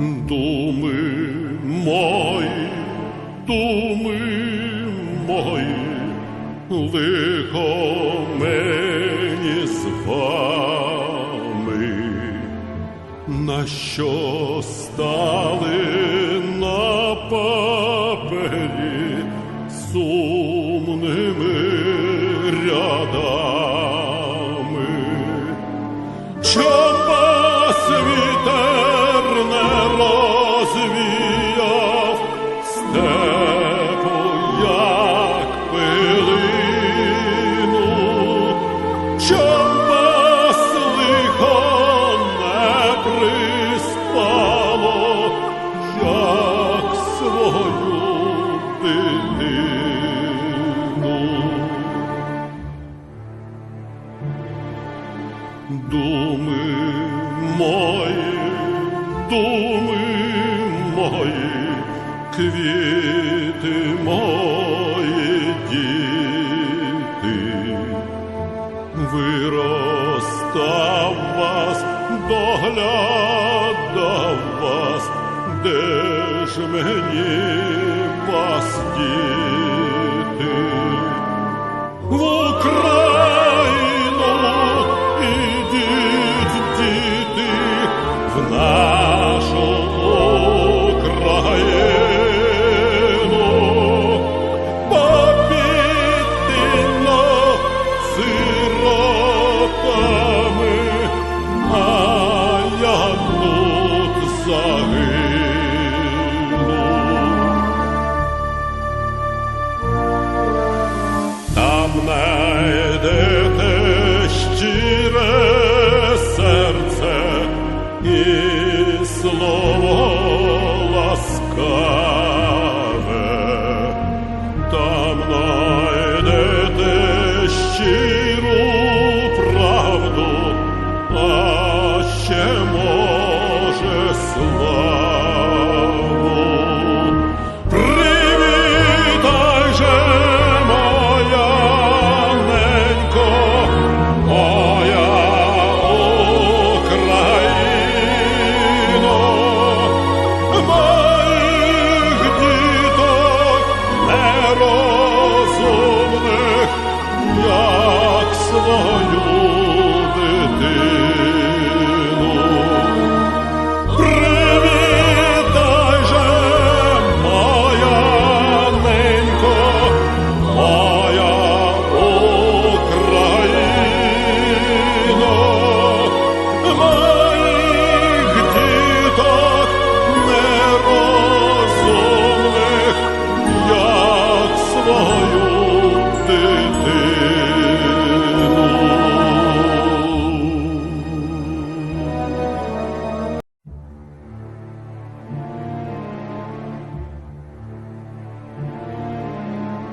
Думи мої, думи мої, лихо мені з вами, на що стали на папері сумними рядами. Думи мої, думи мої, квіти мої діти, виростав вас, доглядав вас, де ж мені вас? Свою дитину.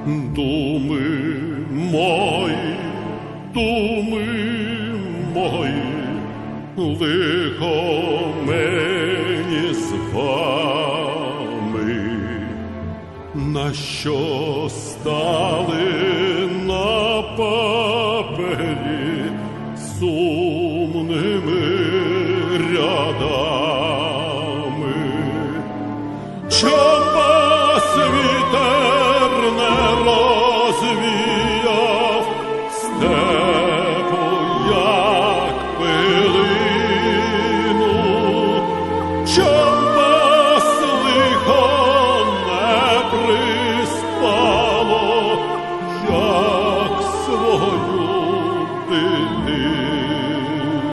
Думи мої, думи мої, лихо мені з вами, на що стали на папері сумними рядами. Вас